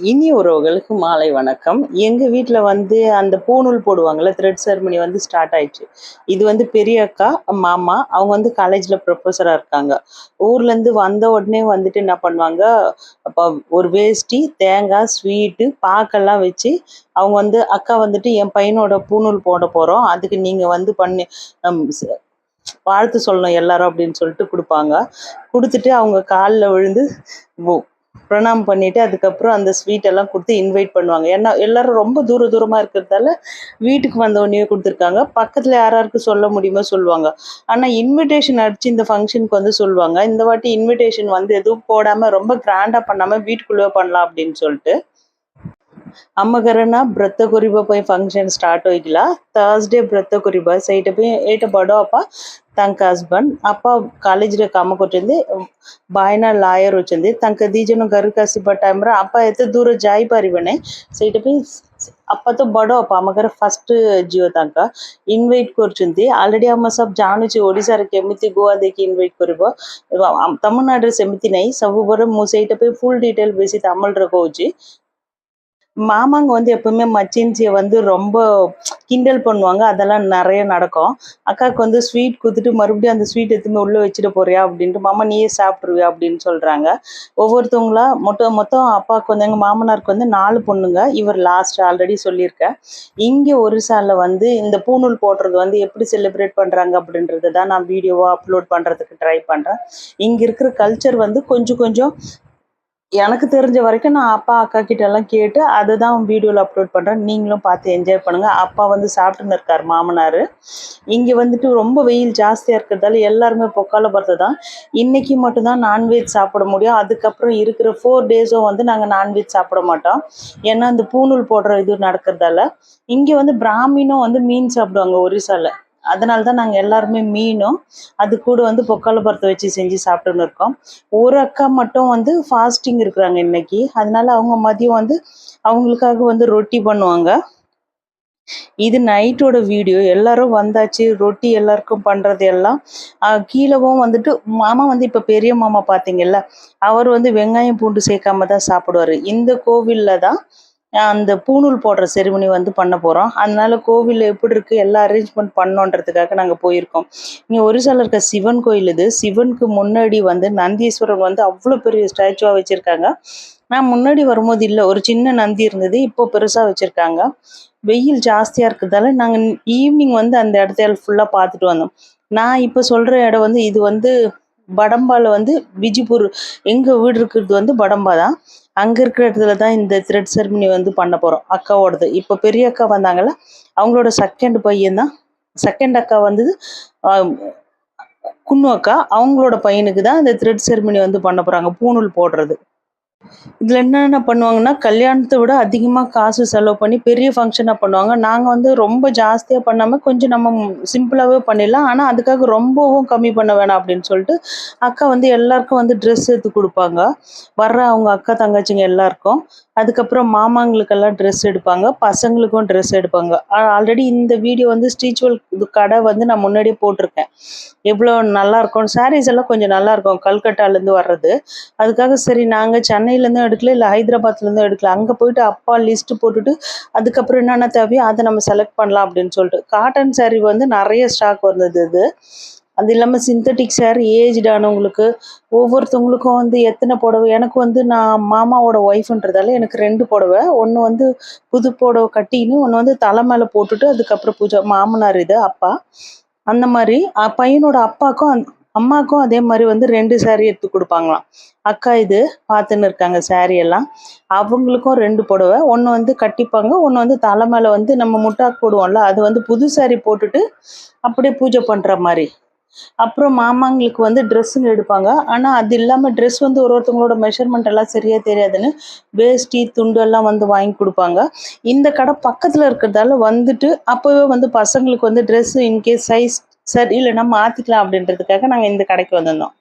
இனி உறவுகளுக்கு மாலை வணக்கம். எங்கள் வீட்டில் வந்து அந்த பூநூல் போடுவாங்கள்ல த்ரெட் செரமனி வந்து ஸ்டார்ட் ஆயிடுச்சு. இது வந்து பெரிய அக்கா மாமா அவங்க வந்து காலேஜில் ப்ரொஃபஸராக இருக்காங்க. ஊர்லேருந்து வந்த உடனே வந்துட்டு என்ன பண்ணுவாங்க அப்ப ஒரு வேஷ்டி தேங்காய் ஸ்வீட்டு பாக்கெல்லாம் வச்சு அவங்க வந்து அக்கா வந்துட்டு என் பையனோட பூணூல் போட போகிறோம் அதுக்கு நீங்கள் வந்து பண்ணி வாழ்த்து சொல்லணும் எல்லாரும் அப்படின்னு சொல்லிட்டு கொடுப்பாங்க. கொடுத்துட்டு அவங்க காலில் விழுந்து பிரணாம் பண்ணிட்டு அதுக்கப்புறம் அந்த ஸ்வீட் எல்லாம் கொடுத்து இன்வைட் பண்ணுவாங்க. ஏன்னா எல்லாரும் ரொம்ப தூர தூரமா இருக்கிறதால வீட்டுக்கு வந்த உடனே கொடுத்துருக்காங்க. பக்கத்துல யாராருக்கு சொல்ல முடியுமோ சொல்லுவாங்க. ஆனா இன்விடேஷன் அடிச்சு இந்த ஃபங்க்ஷனுக்கு வந்து சொல்லுவாங்க. இந்த வாட்டி இன்விடேஷன் வந்து எதுவும் போடாம ரொம்ப கிராண்டா பண்ணாம வீட்டுக்குள்ளே பண்ணலாம் அப்படின்னு சொல்லிட்டு. ಅಮ್ಮಗರನ್ನ ಬ್ರತ ಕೊರಿಬ ಪೋಯಿ ಫಂಕ್ಷನ್ ಸ್ಟಾರ್ಟ್ ಹೋಗಿಲ್ಲ ಥರ್ಸ್ಡೇ ಬ್ರತ ಕೊರಿಬ ಸೈಟ್ ಪೋಯಿ ಏಟ ಬಡೋ ಅಪ್ಪ ತಂಕ ಹಸ್ಬೆಂಡ್ ಅಪ್ಪ ಕಾಲೇಜ್ಗೆ ಕಾಮ ಕೊಟ್ಟಿಂದೆ ಬಾಯ್ನ ಲಾಯರ್ ವಚ್ಚಿಂದೆ ತಂಕ ದೀಜನು ಗರ್ ಕಸಿಬ ಟೈಮ್ರ ಅಪ್ಪ ಎತ್ತ ದೂರ ಜಾಯಿ ಪಾರಿಬಣೆ ಸೈಟ್ ಪೋಯಿ అప్పతో బడో అమ్మగారు ఫస్ట్ జియో తాక ఇన్వైట్ కూర్చుంది ఆల్రెడీ అమ్మ సబ్ జానుచి ఒడిశారికి ఎమితి గోవా దేకి ఇన్వైట్ కొరిబో తమిళనాడు సెమితినై సబు బర మూసేటపై ఫుల్ డీటెయిల్ బేసి తమ్మల్ రకోచి மாமாங்க வந்து எப்பவுமே மச்சின்சியை வந்து ரொம்ப கிண்டல் பண்ணுவாங்க. அதெல்லாம் நிறைய நடக்கும். அக்காவுக்கு வந்து ஸ்வீட் கொடுத்துட்டு மறுபடியும் அந்த ஸ்வீட் எடுத்துமே உள்ளே வச்சுட்டு போறியா அப்படின்ட்டு மாமா நீயே சாப்பிட்ருவியா அப்படின்னு சொல்கிறாங்க ஒவ்வொருத்தவங்களா மொத்தம் மொத்தம் அப்பாவுக்கு வந்து எங்கள் மாமனாருக்கு வந்து நாலு பொண்ணுங்க. இவர் லாஸ்ட் ஆல்ரெடி சொல்லியிருக்கேன் இங்கே ஒரிசால வந்து இந்த பூணூல் போடுறது வந்து எப்படி செலிப்ரேட் பண்ணுறாங்க அப்படின்றத தான் நான் வீடியோவாக அப்லோட் பண்ணுறதுக்கு ட்ரை பண்ணுறேன் இங்கே இருக்கிற கல்ச்சர் வந்து கொஞ்சம் கொஞ்சம் எனக்கு தெரிஞ்ச வரைக்கும் நான் அப்பா அக்கா கிட்ட எல்லாம் கேட்டு அதை தான் வீடியோவில் அப்லோட் பண்ணுறேன் நீங்களும் பார்த்து என்ஜாய் பண்ணுங்கள் அப்பா வந்து சாப்பிட்டுன்னு இருக்கார் மாமனார். இங்கே வந்துட்டு ரொம்ப வெயில் ஜாஸ்தியாக இருக்கிறதால எல்லாருமே பொக்கால பருத்து தான் இன்றைக்கி மட்டும்தான் நான்வெஜ் சாப்பிட முடியும். அதுக்கப்புறம் இருக்கிற ஃபோர் டேஸும் வந்து நாங்கள் நான்வெஜ் சாப்பிட மாட்டோம். ஏன்னா இந்த பூணூல் போடுற இது நடக்கிறதால. இங்கே வந்து பிராமினும் வந்து மீன் சாப்பிடுவாங்க ஒரிசாவில் அதனால தான் நாங்கள் எல்லாருமே மீனும் அது கூட வந்து பொக்கால பருத்தை வச்சு செஞ்சு சாப்பிட்டுன்னு இருக்கோம். ஒரு அக்கா மட்டும் வந்து ஃபாஸ்டிங் இருக்கிறாங்க இன்னைக்கு. அதனால அவங்க மதியம் வந்து அவங்களுக்காக வந்து ரொட்டி பண்ணுவாங்க. இது நைட்டோட வீடியோ. எல்லாரும் வந்தாச்சு ரொட்டி எல்லாருக்கும் பண்றது எல்லாம். கீழவும் வந்துட்டு மாமா வந்து இப்ப பெரிய மாமா பாத்தீங்கல்ல அவர் வந்து வெங்காயம் பூண்டு சேர்க்காம தான் சாப்பிடுவாரு. இந்த கோவில்ல தான் அந்த பூணூல் போடுற செரிமனி வந்து பண்ண போகிறோம் அதனால கோவிலில் எப்படி இருக்கு? எல்லா அரேஞ்ச்மெண்ட் பண்ணோன்றதுக்காக நாங்கள் போயிருக்கோம். இங்கே ஒரிசாவில் இருக்க சிவன் கோயில் இது. சிவனுக்கு முன்னாடி வந்து நந்தீஸ்வரர் வந்து அவ்வளோ பெரிய ஸ்டாச்சுவாக வச்சுருக்காங்க. நான் முன்னாடி வரும்போது இல்லை ஒரு சின்ன நந்தி இருந்தது இப்போ பெருசாக வச்சுருக்காங்க. வெயில் ஜாஸ்தியாக இருக்கிறதால நாங்கள் ஈவினிங் வந்து அந்த இடத்த ஃபுல்லாக பார்த்துட்டு வந்தோம். நான் இப்போ சொல்கிற இடம் வந்து இது வந்து படம்பாவில் வந்து விஜிபூர் எங்க வீடு இருக்கிறது வந்து படம்பா தான் அங்க இருக்கிற இடத்துல தான் இந்த த்ரெட் செரமனி வந்து பண்ண போறோம் அக்காவோடது. இப்போ பெரிய அக்கா வந்தாங்கல்ல அவங்களோட செகண்ட் பையன் தான். செகண்ட் அக்கா வந்தது குன்னு அக்கா. அவங்களோட பையனுக்கு தான் இந்த த்ரெட் செரமனி வந்து பண்ண போறாங்க பூணூல் போடுறது. இதுல என்னென்ன பண்ணுவாங்கன்னா கல்யாணத்தை விட அதிகமா காசு செலவு பண்ணி பெரிய ஃபங்க்ஷனா பண்ணுவாங்க. நாங்க வந்து ரொம்ப ஜாஸ்தியா பண்ணாம கொஞ்சம் நம்ம சிம்பிளாவே பண்ணிடலாம். ஆனா அதுக்காக ரொம்பவும் கம்மி பண்ண வேணாம் அப்படின்னு சொல்லிட்டு அக்கா வந்து எல்லாருக்கும் வந்து ட்ரெஸ் எடுத்து கொடுப்பாங்க. வர்ற அவங்க அக்கா தங்கச்சிங்க எல்லாருக்கும். அதுக்கப்புறம் மாமாங்களுக்கெல்லாம் ட்ரெஸ் எடுப்பாங்க. பசங்களுக்கும் ட்ரெஸ் எடுப்பாங்க. ஆல்ரெடி இந்த வீடியோ வந்து ஸ்டீச்சுவல் இது கடை வந்து நான் முன்னாடியே போட்டிருக்கேன். எவ்வளோ நல்லா இருக்கும். சாரீஸ் எல்லாம் கொஞ்சம் நல்லா இருக்கும். கல்கட்டாலேருந்து வர்றது. அதுக்காக சரி நாங்கள் சென்னையிலேருந்தும் எடுக்கல இல்லை ஹைதராபாத்லேருந்தும் எடுக்கல. அங்கே போயிட்டு அப்பா லிஸ்ட் போட்டுட்டு அதுக்கப்புறம் என்னென்ன தேவையோ அதை நம்ம செலக்ட் பண்ணலாம் அப்படின்னு சொல்லிட்டு. காட்டன் saree வந்து நிறைய ஸ்டாக் வந்தது இது. அது இல்லாமல் சிந்தட்டிக் saree ஏஜ்டானவங்களுக்கு ஒவ்வொருத்தவங்களுக்கும் வந்து எத்தனை புடவை? எனக்கு வந்து நான் மாமாவோட ஒய்ஃப்ன்றதால எனக்கு ரெண்டு புடவை. ஒன்று வந்து புது புடவை கட்டின்னு ஒன்று வந்து தலை மேலே போட்டுட்டு அதுக்கப்புறம் பூஜை. மாமனார் இது அப்பா. அந்த மாதிரி பையனோட அப்பாவுக்கும் அம்மாவுக்கும் அதே மாதிரி வந்து ரெண்டு சாரீ எடுத்து கொடுப்பாங்களாம். அக்கா இது பார்த்துன்னு இருக்காங்க சாரீ எல்லாம். அவங்களுக்கும் ரெண்டு புடவை. ஒன்று வந்து கட்டிப்பாங்க ஒன்று வந்து தலை மேலே வந்து நம்ம முட்டாக்கு போடுவோம்ல அது வந்து புது சாரீ போட்டுட்டு அப்படியே பூஜை பண்ணுற மாதிரி. அப்புறம் மாமாங்களுக்கு வந்து ட்ரெஸ்ஸுங்க எடுப்பாங்க. ஆனால் அது இல்லாமல் ட்ரெஸ் வந்து ஒரு ஒருத்தவங்களோட மெஷர்மெண்ட் எல்லாம் சரியா தெரியாதுன்னு வேஷ்டி துண்டு எல்லாம் வந்து வாங்கி கொடுப்பாங்க. இந்த கடை பக்கத்தில் இருக்கிறதால வந்துட்டு அப்போவே வந்து பசங்களுக்கு வந்து ட்ரெஸ்ஸு இன்கேஸ் சைஸ் சரி இல்லைன்னா மாற்றிக்கலாம் அப்படின்றதுக்காக நாங்கள் இந்த கடைக்கு வந்திருந்தோம்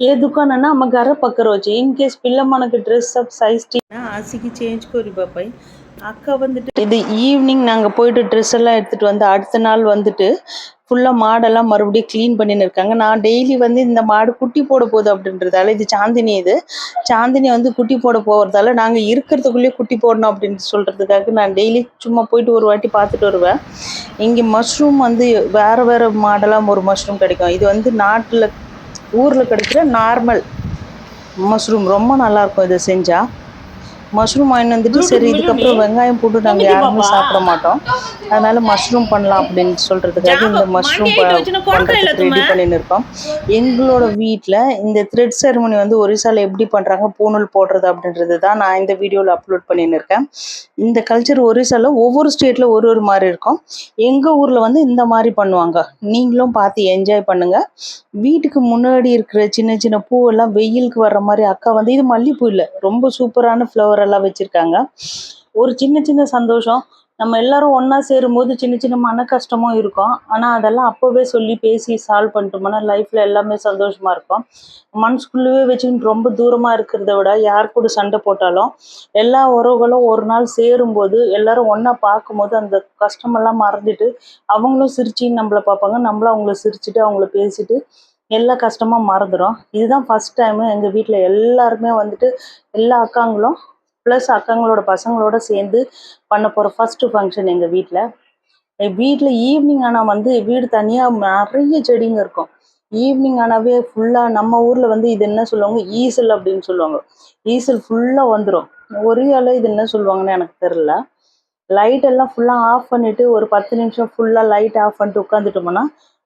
ఏ దుకాణం అమ్మ గర పక్క రోజు ఇన్ కేస్ పిల్ల మనకు డ్రెస్ అప్ సైజ్ ஆசிக்கு சேஞ்ச் கோரி பாப்பாய் அக்கா வந்துட்டு இது ஈவினிங் நாங்கள் போயிட்டு ட்ரெஸ் எல்லாம் எடுத்துகிட்டு வந்து அடுத்த நாள் வந்துட்டு ஃபுல்லாக மாடெல்லாம் மறுபடியும் க்ளீன் பண்ணின்னு இருக்காங்க. நான் டெய்லி வந்து இந்த மாடு குட்டி போட போகுது அப்படின்றதால இது சாந்தினி இது. சாந்தினி வந்து குட்டி போட போகிறதால நாங்கள் இருக்கிறதுக்குள்ளேயே குட்டி போடணும் அப்படின்னு சொல்கிறதுக்காக நான் டெய்லி சும்மா போயிட்டு ஒரு வாட்டி பார்த்துட்டு வருவேன். இங்கே மஷ்ரூம் வந்து வேறு வேறு மாடெல்லாம் ஒரு மஷ்ரூம் கிடைக்கும். இது வந்து நாட்டில் ஊரில் கிடைக்கிற நார்மல் மஷ்ரூம் ரொம்ப நல்லாயிருக்கும் இதை செஞ்சால் மஷ்ரூம் வாங்கிட்டு வந்துட்டு சரி இதுக்கப்புறம் வெங்காயம் போட்டு நாங்கள் யாருமே சாப்பிட மாட்டோம். அதனால மஷ்ரூம் பண்ணலாம் அப்படின்னு சொல்றதுக்காக இந்த மஷ்ரூம் பண்ணுறதுக்கு ரெடி பண்ணின்னு இருக்கோம். எங்களோட வீட்டில் இந்த த்ரெட் செரமனி வந்து ஒரிசால எப்படி பண்ணுறாங்க பூணூல் போடுறது அப்படின்றது தான் நான் இந்த வீடியோவில் அப்லோட் பண்ணின்னு இருக்கேன். இந்த கல்ச்சர் ஒரிசால ஒவ்வொரு ஸ்டேட்டில் ஒரு ஒரு மாதிரி இருக்கும். எங்கள் ஊரில் வந்து இந்த மாதிரி பண்ணுவாங்க. நீங்களும் பார்த்து என்ஜாய் பண்ணுங்க. வீட்டுக்கு முன்னாடி இருக்கிற சின்ன சின்ன பூவெல்லாம் வெயிலுக்கு வர்ற மாதிரி அக்கா வந்து இது மல்லிப்பூ இல்லை ரொம்ப சூப்பரான ஃப்ளவர் எல்லாம் வச்சுருக்காங்க. ஒரு சின்ன சின்ன சந்தோஷம். நம்ம எல்லாரும் ஒன்றா சேரும்போது சின்ன சின்ன மன கஷ்டமும் இருக்கும். ஆனால் அதெல்லாம் அப்போவே சொல்லி பேசி சால்வ் பண்ணிட்டோம்னா லைஃப்பில் எல்லாமே சந்தோஷமாக இருக்கும். மனசுக்குள்ளேயே வச்சுக்கிட்டு ரொம்ப தூரமாக இருக்கிறத விட யார் கூட சண்டை போட்டாலும் எல்லா உறவுகளும் ஒரு நாள் சேரும்போது எல்லாரும் ஒன்றா பார்க்கும்போது அந்த கஷ்டமெல்லாம் மறந்துட்டு அவங்களும் சிரிச்சின்னு நம்மளை பார்ப்பாங்க. நம்மளும் அவங்கள சிரிச்சிட்டு அவங்கள பேசிட்டு எல்லா கஷ்டமா மறந்துடும் இதுதான் ஃபஸ்ட் டைமு எங்கள் வீட்டில் எல்லாருமே வந்துட்டு எல்லா அக்காங்களும் ப்ளஸ் அக்காங்களோட பசங்களோட சேர்ந்து பண்ண போகிற ஃபஸ்ட்டு ஃபங்க்ஷன் எங்கள் வீட்டில் வீட்டில் ஈவினிங் ஆனால் வந்து வீடு தனியாக நிறைய செடிங்க இருக்கும். ஈவினிங் ஆனாவே ஃபுல்லாக நம்ம ஊரில் வந்து இது என்ன சொல்லுவாங்க? ஈசல் அப்படின்னு சொல்லுவாங்க. ஈசல் ஃபுல்லாக வந்துடும் ஒரே ஆள் இது என்ன சொல்லுவாங்கன்னு எனக்கு தெரில லைட் எல்லாம் ஃபுல்லாக ஆஃப் பண்ணிவிட்டு ஒரு பத்து நிமிஷம் ஃபுல்லாக லைட் ஆஃப் பண்ணிட்டு உட்காந்துட்டோம்னா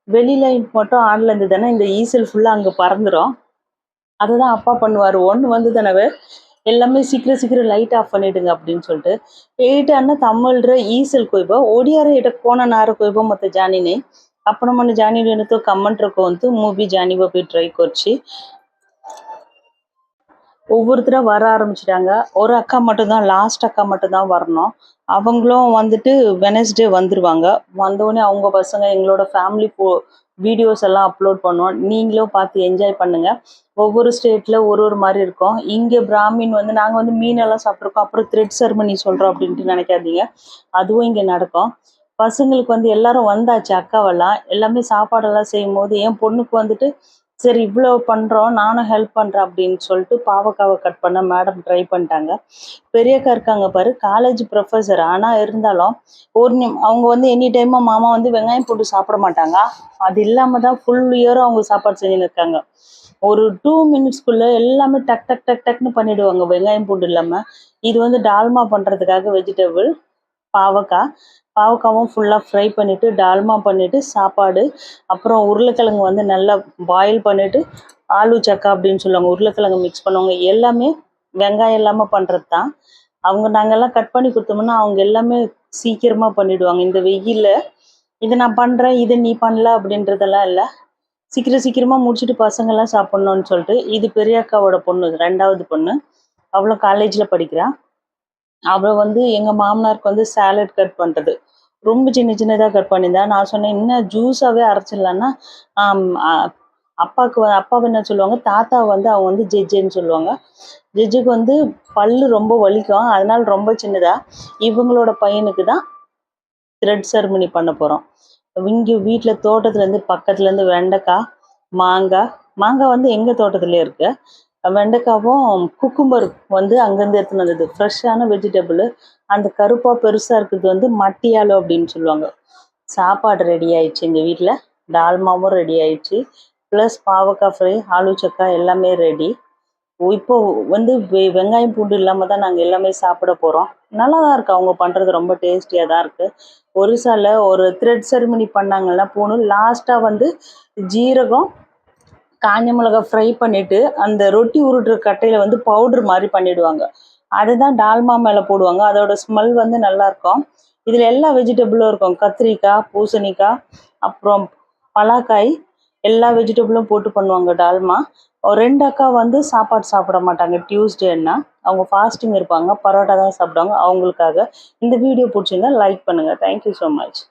வெளி லைட் மட்டும் ஆன்ல இருந்ததுன்னா இந்த ஈசல் ஃபுல்லாக அங்கே பறந்துடும் அதுதான் அப்பா பண்ணுவார். ஒன்று வந்து தானே எல்லாமே சீக்கிரம் சீக்கிரம் லைட் ஆஃப் பண்ணிடுங்க அப்படின்னு சொல்லிட்டு ಏಟ ಅನ್ನ ஈசல் ಈಸಲ್ ಕೊಯ್ಬ ಓಡಿಯಾರ ಏಟ ಕೋನ ನಾರ ಕೊಯ್ಬ ಮತ್ತೆ ಜಾನಿನೆ ಅಪ್ಪಣಮ್ಮನ ಜಾನಿ ಏನೋ ಕಮ್ಮಂಟ್ರ வந்து மூவி ಜಾನಿ போய் ட்ரை கொறிச்சு. ஒவ்வொருத்தரும் வர ஆரம்பிச்சிட்டாங்க. ஒரு அக்கா மட்டும்தான் லாஸ்ட் அக்கா மட்டும்தான் வரணும். அவங்களும் வந்துட்டு வெனஸ்டே வந்துடுவாங்க வந்தோடனே அவங்க பசங்க எங்களோட ஃபேமிலி போ வீடியோஸ் எல்லாம் அப்லோட் பண்ணுவோம். நீங்களும் பார்த்து என்ஜாய் பண்ணுங்க. ஒவ்வொரு ஸ்டேட்ல ஒரு ஒரு மாதிரி இருக்கும். இங்கே பிராமின் வந்து நாங்கள் வந்து மீனெல்லாம் சாப்பிட்ருக்கோம் அப்புறம் த்ரெட் செர்மனி சொல்கிறோம் அப்படின்ட்டு நினைக்காதீங்க. அதுவும் இங்கே நடக்கும். பசங்களுக்கு வந்து எல்லாரும் வந்தாச்சு அக்காவெல்லாம். எல்லாமே சாப்பாடெல்லாம் செய்யும் போது என் பொண்ணுக்கு வந்துட்டு சரி இவ்வளோ பண்ணுறோம் நானும் ஹெல்ப் பண்ணுறேன் அப்படின்னு சொல்லிட்டு பாவக்காவை கட் பண்ண மேடம் ட்ரை பண்ணிட்டாங்க. பெரியக்கா இருக்காங்க பாரு காலேஜ் ப்ரொஃபஸர் ஆனால் இருந்தாலும் ஒரு நிம் அவங்க வந்து எனி டைமும் மாமா வந்து வெங்காயம் போட்டு சாப்பிட மாட்டாங்க. அது இல்லாமல் தான் ஃபுல் இயரும் அவங்க சாப்பாடு செஞ்சுன்னு இருக்காங்க. ஒரு டூ மினிட்ஸ்க்குள்ளே எல்லாமே டக் டக் டக் டக்னு பண்ணிடுவாங்க வெங்காயம் பூண்டு இல்லாமல் இது வந்து டால்மா பண்ணுறதுக்காக வெஜிடபிள் பாவக்காய் பாவக்காவும் ஃபுல்லாக ஃப்ரை பண்ணிவிட்டு டால்மா பண்ணிவிட்டு சாப்பாடு அப்புறம் உருளைக்கிழங்கு வந்து நல்லா பாயில் பண்ணிவிட்டு ஆலு சக்கா அப்படின்னு சொல்லுவாங்க உருளைக்கிழங்கு மிக்ஸ் பண்ணுவாங்க. எல்லாமே வெங்காயம் இல்லாமல் பண்ணுறது தான் அவங்க நாங்கள்லாம் கட் பண்ணி கொடுத்தோம்னா அவங்க எல்லாமே சீக்கிரமாக பண்ணிவிடுவாங்க இந்த வெயிலில் இதை நான் பண்ணுறேன் இதை நீ பண்ணல அப்படின்றதெல்லாம் இல்லை. சீக்கிரம் சீக்கிரமாக முடிச்சுட்டு பசங்கள்லாம் சாப்பிட்ணுன்னு சொல்லிட்டு இது பெரிய அக்காவோட பொண்ணு ரெண்டாவது பொண்ணு. அவளும் காலேஜில் படிக்கிறான் அவள் வந்து எங்கள் மாமனாருக்கு வந்து சாலட் கட் பண்ணுறது ரொம்ப சின்ன சின்னதாக கட் பண்ணியிருந்தா. நான் சொன்னேன் இன்னும் ஜூஸாகவே அரைச்சிடலான்னா அப்பாவுக்கு அப்பாவை என்ன சொல்லுவாங்க? தாத்தா வந்து அவங்க வந்து ஜெஜ்ஜுன்னு சொல்லுவாங்க. ஜெஜ்ஜுக்கு வந்து பல்லு ரொம்ப வலிக்கும். அதனால ரொம்ப சின்னதாக இவங்களோட பையனுக்கு தான் த்ரெட் செரமனி பண்ண போகிறோம் இங்கே வீட்டில் தோட்டத்துலேருந்து பக்கத்துலேருந்து வெண்டைக்காய் மாங்காய் மாங்காய் வந்து எங்கள் தோட்டத்துலேயே இருக்குது வெண்டைக்காவும் குக்கும்பர் வந்து அங்கேருந்து எடுத்துன்னு வந்தது. ஃப்ரெஷ்ஷான வெஜிடபிள் அந்த கருப்பாக பெருசாக இருக்கிறது வந்து மட்டியாலோ அப்படின்னு சொல்லுவாங்க. சாப்பாடு ரெடி ஆயிடுச்சு எங்கள் வீட்டில் டால்மாவும் ரெடி ஆயிடுச்சு. ப்ளஸ் பாவக்காய் ஃப்ரை ஆலு சக்கா எல்லாமே ரெடி இப்போ வந்து வெங்காயம் பூண்டு இல்லாமல் தான் நாங்கள் எல்லாமே சாப்பிட போகிறோம் நல்லா தான் இருக்குது அவங்க பண்ணுறது ரொம்ப டேஸ்டியாக தான் இருக்குது ஒரிசால ஒரு த்ரெட் செரிமனி பண்ணாங்கன்னா பூணு லாஸ்ட்டாக வந்து ஜீரகம் காஞ்ச மிளகா ஃப்ரை பண்ணிவிட்டு அந்த ரொட்டி உருட்டுற கட்டையில் வந்து பவுட்ரு மாதிரி பண்ணிவிடுவாங்க அதுதான் டால்மா மேலே போடுவாங்க. அதோட ஸ்மெல் வந்து நல்லாயிருக்கும். இதில் எல்லா வெஜிடபிளும் இருக்கும். கத்திரிக்காய் பூசணிக்காய் அப்புறம் பலாக்காய் எல்லா வெஜிடபிளும் போட்டு பண்ணுவாங்க டால்மா. ரெண்டு அக்கா வந்து சாப்பாடு சாப்பிட மாட்டாங்க. டியூஸ்டேன்னா அவங்க ஃபாஸ்டிங் இருப்பாங்க. பரோட்டா தான் சாப்பிடுவாங்க. அவங்களுக்காக இந்த வீடியோ பிடிச்சிருந்தா லைக் பண்ணுங்கள் தேங்க்யூ ஸோ மச்